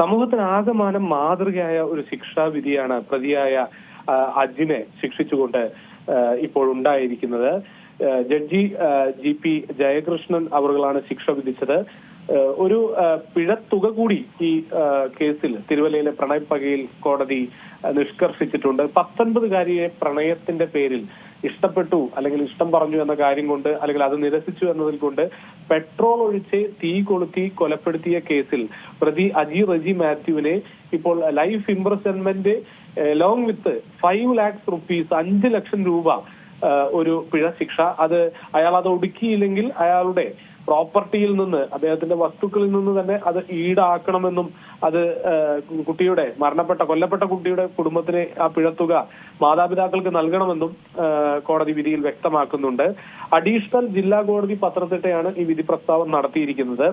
സമൂഹത്തിന് ആകമാനം മാതൃകയായ ഒരു ശിക്ഷാവിധിയാണ് പ്രതിയായ അജിനെ ശിക്ഷിച്ചുകൊണ്ട് ഇപ്പോൾ ഉണ്ടായിരിക്കുന്നത്. ജഡ്ജി ജി പി ജയകൃഷ്ണൻ അവർകളാണ് ശിക്ഷ വിധിച്ചത്. ഒരു പിഴത്തുക കൂടി ഈ കേസിൽ തിരുവല്ലയിലെ പ്രണയപ്പകയിൽ കോടതി നിഷ്കർഷിച്ചിട്ടുണ്ട് നിഷ്കർഷിച്ചിട്ടുണ്ട്. പത്തൊൻപതുകാരിയെ പ്രണയത്തിന്റെ പേരിൽ ഇഷ്ടപ്പെട്ടു അല്ലെങ്കിൽ ഇഷ്ടം പറഞ്ഞു എന്ന കാര്യം കൊണ്ട് അല്ലെങ്കിൽ അത് നിരസിച്ചു എന്നതിൽ കൊണ്ട് പെട്രോൾ ഒഴിച്ച് തീ കൊളുത്തി കൊലപ്പെടുത്തിയ കേസിൽ പ്രതി അജി റജി മാത്യുവിനെ ഇപ്പോൾ life imprisonment long with five lakhs rupees അഞ്ച് ലക്ഷം രൂപ ഒരു പിഴ ശിക്ഷ. അത് അയാൾ അത് ഒടുക്കിയില്ലെങ്കിൽ അയാളുടെ പ്രോപ്പർട്ടിയിൽ നിന്ന് അദ്ദേഹത്തിന്റെ വസ്തുക്കളിൽ നിന്ന് തന്നെ അത് ഈടാക്കണമെന്നും അത് കുട്ടിയുടെ മരണപ്പെട്ട കൊല്ലപ്പെട്ട കുട്ടിയുടെ കുടുംബത്തിന് ആ പിഴത്തുക മാതാപിതാക്കൾക്ക് നൽകണമെന്നും കോടതി വിധിയിൽ വ്യക്തമാക്കുന്നുണ്ട്. അഡീഷണൽ ജില്ലാ കോടതി പത്രത്തിട്ടെയാണ് ഈ വിധി പ്രസ്താവം നടത്തിയിരിക്കുന്നത്.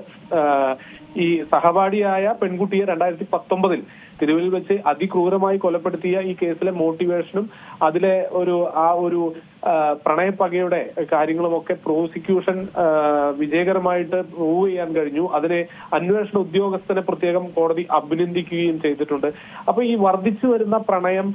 ഈ സഹപാഠിയായ പെൺകുട്ടിയെ രണ്ടായിരത്തി പത്തൊമ്പതിൽ തിരുവിൽ വെച്ച് അതിക്രൂരമായി കൊലപ്പെടുത്തിയ ഈ കേസിലെ മോട്ടിവേഷനും അതിലെ ഒരു ആ ഒരു പ്രണയപ്പകയുടെ കാര്യങ്ങളുമൊക്കെ പ്രോസിക്യൂഷൻ ആ, വിജയകരമായിട്ട് പ്രൂവ് ചെയ്യാൻ കഴിഞ്ഞു. അതിനെ അന്വേഷണ ഉദ്യോഗസ്ഥനെ പ്രത്യേകം കോടതി അഭിനന്ദിക്കുകയും ചെയ്തിട്ടുണ്ട്. അപ്പൊ ഈ വർദ്ധിച്ചു വരുന്ന പ്രണയം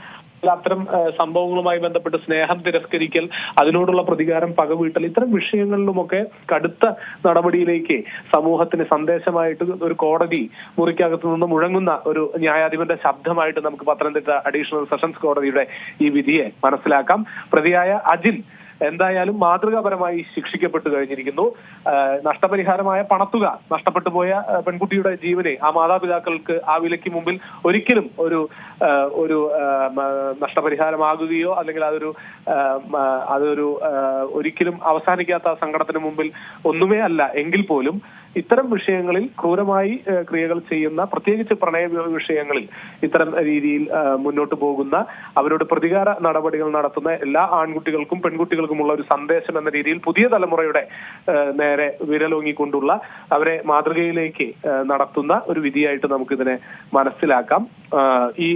അത്തരം സംഭവങ്ങളുമായി ബന്ധപ്പെട്ട് സ്നേഹം തിരസ്കരിക്കൽ അതിനോടുള്ള പ്രതികാരം പകവീട്ടൽ ഇത്തരം വിഷയങ്ങളിലുമൊക്കെ കടുത്ത നടപടിയിലേക്ക് സമൂഹത്തിന് സന്ദേശമായിട്ട് ഒരു കോടതി മുറിക്കകത്ത് നിന്ന് മുഴങ്ങുന്ന ഒരു ന്യായാധിപന്റെ ശബ്ദമായിട്ട് നമുക്ക് പത്തനംതിട്ട അഡീഷണൽ സെഷൻസ് കോടതിയുടെ ഈ വിധിയെ മനസ്സിലാക്കാം. പ്രതിയായ അജിൽ എന്തായാലും മാതൃകാപരമായി ശിക്ഷിക്കപ്പെട്ടു കഴിഞ്ഞിരിക്കുന്നു. നഷ്ടപരിഹാരമായ പണത്തുക നഷ്ടപ്പെട്ടു പോയ പെൺകുട്ടിയുടെ ജീവനെ ആ മാതാപിതാക്കൾക്ക് ആ വിലയ്ക്ക് മുമ്പിൽ ഒരിക്കലും ഒരു ഒരു നഷ്ടപരിഹാരമാകുകയോ അല്ലെങ്കിൽ അതൊരു അതൊരു ഒരിക്കലും അവസാനിക്കാത്ത സങ്കടത്തിന് മുമ്പിൽ ഒന്നുമേ അല്ല. എങ്കിൽ പോലും ഇത്തരം വിഷയങ്ങളിൽ ക്രൂരമായി ക്രിയകൾ ചെയ്യുന്ന പ്രത്യേകിച്ച് പ്രണയ വിഷയങ്ങളിൽ ഇത്തരം രീതിയിൽ മുന്നോട്ട് പോകുന്ന അവരോട് പ്രതികാര നടപടികൾ നടത്തുന്ന എല്ലാ ആൺകുട്ടികൾക്കും പെൺകുട്ടികൾക്കുമുള്ള ഒരു സന്ദേശം എന്ന രീതിയിൽ പുതിയ തലമുറയുടെ നേരെ വിരലോങ്ങിക്കൊണ്ടുള്ള അവരെ മാതൃകയിലേക്ക് നടത്തുന്ന ഒരു വിധിയായിട്ട് നമുക്കിതിനെ മനസ്സിലാക്കാം. ഈ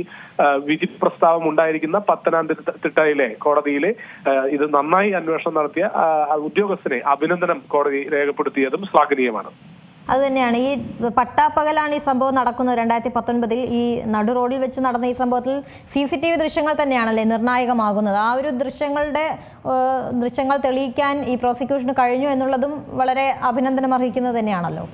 വിധി പ്രസ്താവം ഉണ്ടായിരിക്കുന്ന പത്തനംതിട്ടയിലെ കോടതിയിലെ ഇത് നന്നായി അന്വേഷണം നടത്തിയ ഉദ്യോഗസ്ഥനെ അഭിനന്ദനം കോടതി രേഖപ്പെടുത്തിയതും ശ്ലാഘനീയമാണ് അത് തന്നെയാണ് ഈ പട്ടാപ്പകലാണ് ഈ സംഭവം നടക്കുന്നത്. രണ്ടായിരത്തി പത്തൊൻപതിൽ ഈ നടു റോഡിൽ വെച്ച് നടന്ന ഈ സംഭവത്തിൽ സി സി ടി വി ദൃശ്യങ്ങൾ തന്നെയാണല്ലേ നിർണായകമാകുന്നത്. ആ ഒരു ദൃശ്യങ്ങളുടെ ദൃശ്യങ്ങൾ തെളിയിക്കാൻ ഈ പ്രോസിക്യൂഷന് കഴിഞ്ഞു എന്നുള്ളതും വളരെ അഭിനന്ദനം അർഹിക്കുന്നത് തന്നെയാണല്ലോ.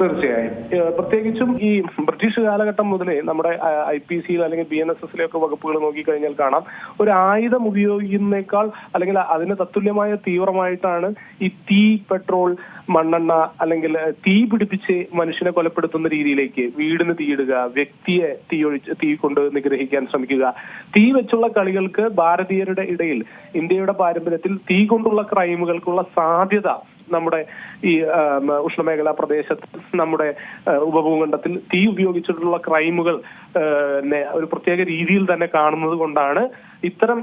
തീർച്ചയായും. പ്രത്യേകിച്ചും ഈ ബ്രിട്ടീഷ് കാലഘട്ടം മുതലേ നമ്മുടെ ഐ പി സിയിൽ അല്ലെങ്കിൽ ബി എൻ എസ് എസിലെയൊക്കെ വകുപ്പുകൾ നോക്കിക്കഴിഞ്ഞാൽ കാണാം ഒരു ആയുധം ഉപയോഗിക്കുന്നേക്കാൾ അല്ലെങ്കിൽ അതിന് തത്തുല്യമായ തീവ്രമായിട്ടാണ് ഈ തീ പെട്രോൾ മണ്ണെണ്ണ അല്ലെങ്കിൽ തീ പിടിപ്പിച്ച് മനുഷ്യനെ കൊലപ്പെടുത്തുന്ന രീതിയിലേക്ക് വീടിന് തീയിടുക വ്യക്തിയെ തീ ഒഴിച്ച് തീ കൊണ്ട് നിഗ്രഹിക്കാൻ ശ്രമിക്കുക. തീ വെച്ചുള്ള കളികൾക്ക് ഭാരതീയരുടെ ഇടയിൽ ഇന്ത്യയുടെ പാരമ്പര്യത്തിൽ തീ കൊണ്ടുള്ള ക്രൈമുകൾക്കുള്ള സാധ്യത നമ്മുടെ ഈ ഉഷ്ണമേഖലാ പ്രദേശത്ത് നമ്മുടെ ഉപഭൂഖണ്ഡത്തിൽ തീ ഉപയോഗിച്ചിട്ടുള്ള ക്രൈമുകൾ ഒരു പ്രത്യേക രീതിയിൽ തന്നെ കാണുന്നത് കൊണ്ടാണ് ഇത്തരം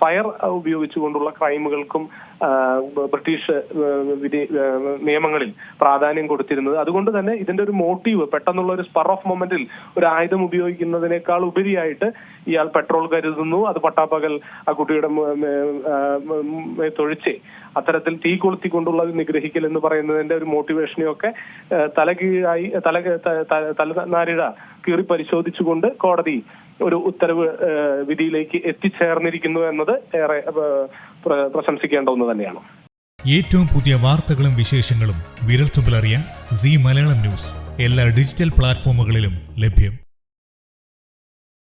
ഫയർ ഉപയോഗിച്ചുകൊണ്ടുള്ള ക്രൈമുകൾക്കും ബ്രിട്ടീഷ് നിയമങ്ങളിൽ പ്രാധാന്യം കൊടുത്തിരുന്നത്. അതുകൊണ്ട് തന്നെ ഇതിന്റെ ഒരു മോട്ടീവ് പെട്ടെന്നുള്ള ഒരു സ്പർ ഓഫ് മൊമെന്റിൽ ഒരു ആയുധം ഉപയോഗിക്കുന്നതിനേക്കാൾ ഉപരിയായിട്ട് ഇയാൾ പെട്രോൾ കരുതുന്നു. അത് പട്ടാപ്പകൽ ആ കുട്ടിയുടെ തൊഴിച്ച്. അത്തരത്തിൽ തീ കൊളുത്തിക്കൊണ്ടുള്ള നിഗ്രഹിക്കൽ എന്ന് പറയുന്നതിന്റെ ഒരു മോട്ടിവേഷനെയൊക്കെ തലകീഴായി തല തലനാരിഴ കീറി പരിശോധിച്ചുകൊണ്ട് കോടതി ഒരു ഉത്തരവ് വിധിയിലേക്ക് എത്തിച്ചേർന്നിരിക്കുന്നു എന്നത് ഏറെ പ്രശംസിക്കേണ്ട ഒന്ന് തന്നെയാണ്. ഏറ്റവും പുതിയ വാർത്തകളും വിശേഷങ്ങളും വിരൽത്തുമ്പിലറിയാൻ സി മലയാളം ന്യൂസ്. എല്ലാ ഡിജിറ്റൽ പ്ലാറ്റ്ഫോമുകളിലും ലഭ്യം.